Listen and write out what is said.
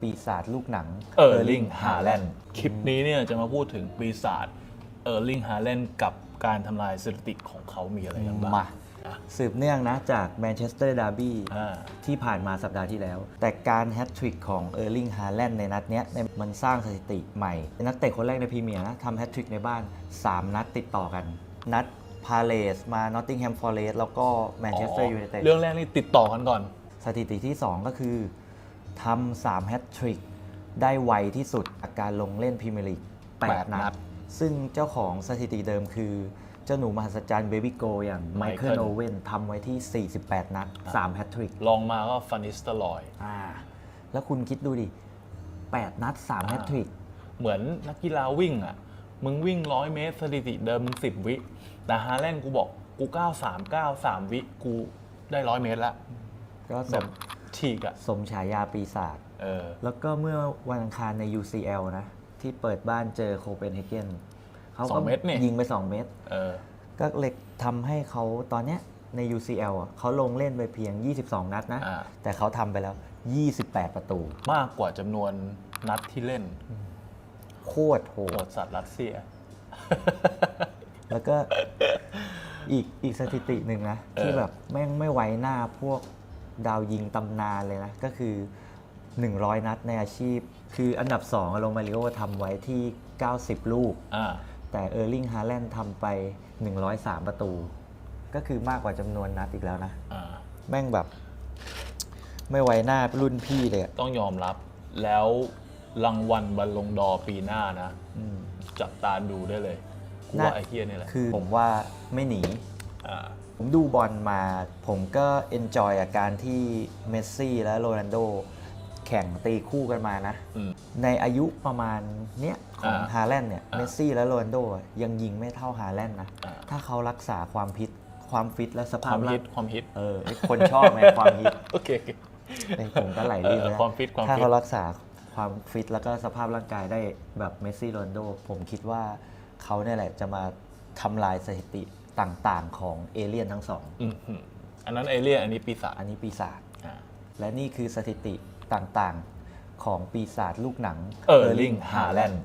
ปีศาจลูกหนังเออร์ลิง Erling ฮาแลน Haaland ด์คลิปนี้เนี่ยจะมาพูดถึงปีศาจเออร์ลิงฮาแลนด์กับการทำลายสถิติของเขามีอะไรกันบ้างมาอะสืบเนื่องนะจากแมนเชสเตอร์ดาร์บี้อ่าที่ผ่านมาสัปดาห์ที่แล้ว แต่การแฮตทริกของเออร์ลิงฮาแลนด์ในนัดเนี้ยเนี่ยมันสร้างสถิติใหม่ นักเตะคนแรกในพรีเมียร์นะทำแฮตทริกในบ้าน 3 นัดติดต่อกัน นัดพาเลสมานอตติงแฮมฟอร์เรสแล้วก็แมนเชสเตอร์ยูไนเต็ดเรื่องแรกนี่ติดต่อกันก่อน สถิติที่ 2 ก็คือ ทำสามแฮตทริกได้ไวที่สุดอาการลงเล่นพรีเมียร์ลีกแปด8นันัดดซึ่งเจ้าของสถิติเดิมคือ เจ้าหนูมหัศจรรย์เบบี้โกอย่างไมเคิล Michael โอเว่นทำไว้ที่ 48 นัด3แฮตทริกลองมาก็ฟันิสเตอร์ลอย อ่าแล้วคุณคิดดูดิ 8 นัด3แฮตทริก เหมือนนักกีฬาวิ่งอะ มึงวิ่งร้อยเมตรสถิติเดิมมึงสิบวิ แต่ฮาแลนด์กูบอกกู9 3 9 3วิกูได้ร้อยเมตรละ ก็สแบมบ ฉีกอะสมฉายาปีศาจเออ แล้วก็เมื่อวันอังคารใน UCL นะ ที่เปิดบ้านเจอโคเปนเฮเกนเขาสอก็งเม็ดนี่ ยิงไป 2 เม็ดเออ ก็เลยทำให้เขาตอนเนี้ยใน UCL อะเขาลงเล่นไปเพียง 22 นัดนะ อ่า แต่เขาทำไปแล้ว 28 ประตู มากกว่าจำนวนนัดที่เล่นโคตรโหโหด ดสัตว์รัสเซีย แล้วก็อีกอีกสถิติหนึ่งนะเออที่แบบแม่งไม่ไว้หน้าพวก ดาวยิงตำนานเลยนะ ก็คือ 100 นัดในอาชีพ คืออันดับ2โรมาริโอทำไว้ที่ 90 ลูกอ่าแต่เออร์ลิงฮาแลนด์ทำไป 103 ประตู ก็คือมากกว่าจำนวนนัดอีกแล้วนะอ่าแม่งแบบ ไม่ไว้หน้ารุ่นพี่เลยอะต้องยอมรับแล้วรางวัลบอลลงดอร์ปีหน้านะอืมจับตาดูได้เลยกูน่าว่าไอ้เฮียนี่แหละคือผมว่าไม่หนีอ่า ผมดูบอลมา ผมก็เอนจอยกับการที่เมสซี่และโรนัลโดแข่งตีคู่กันมานะอืมในอายุประมาณเนี้ยของอ่าฮาแลนด์เนี่ยอ่าเมสซี่และโรนัลโดยังยิงไม่เท่าฮาแลนด์นะอ่าถ้าเขารักษาความฟิตความฟิตและสคภาพวามร่าฮิงตความฮิตเออไอ้คนชอบไงความฮิตโอเคโอเคเอ้ยผมก็ไหลลื่นเออแล้วความฟิตความถ้าฟิตเขารักษาความฟิตแล้วก็สภาพร่างกายได้แบบเมสซี่โรนัลโดผมคิดว่าเขาเนี่ยแหละจะมาทำลายสถิติ ต่างๆ ของเอเลี่ยนทั้งสองอืมหืมอันนั้นเอเลี่ยนอันนี้ปีศาจอันนี้ปีศาจอ่า และนี่คือสถิติต่างๆ ของปีศาจลูกหนัง Erling Haaland